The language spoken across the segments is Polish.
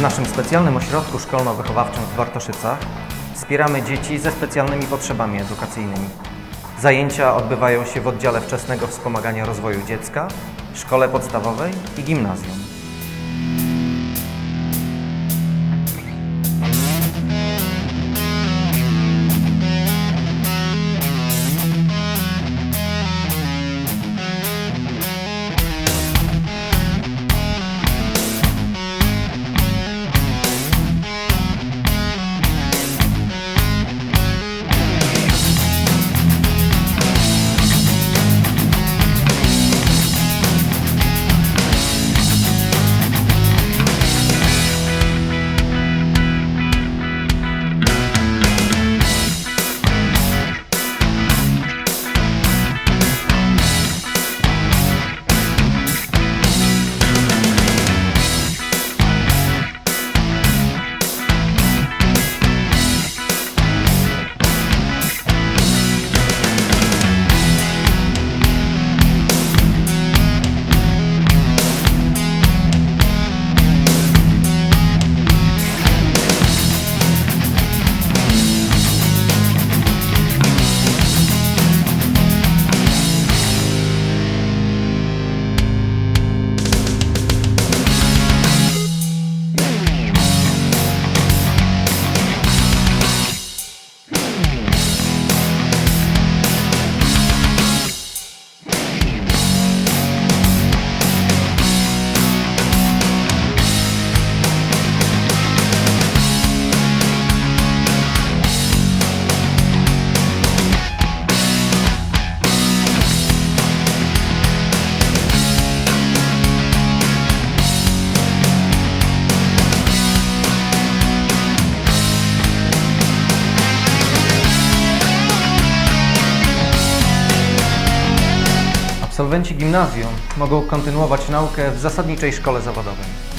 W naszym specjalnym ośrodku szkolno-wychowawczym w Bartoszycach wspieramy dzieci ze specjalnymi potrzebami edukacyjnymi. Zajęcia odbywają się w oddziale wczesnego wspomagania rozwoju dziecka, szkole podstawowej i gimnazjum. Absolwenci gimnazjum mogą kontynuować naukę w zasadniczej szkole zawodowej.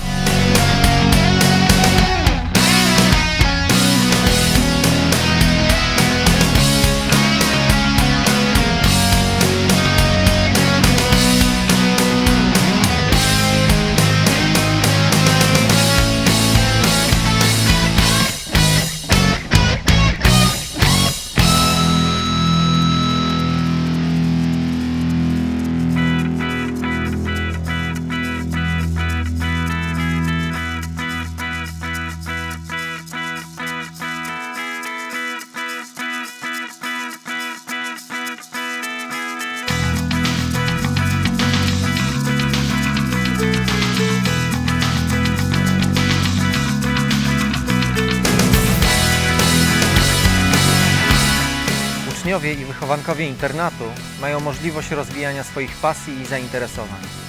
Uczniowie i wychowankowie internatu mają możliwość rozwijania swoich pasji i zainteresowań.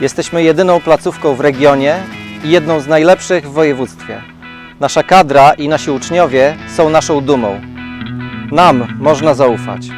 Jesteśmy jedyną placówką w regionie i jedną z najlepszych w województwie. Nasza kadra i nasi uczniowie są naszą dumą. Nam można zaufać.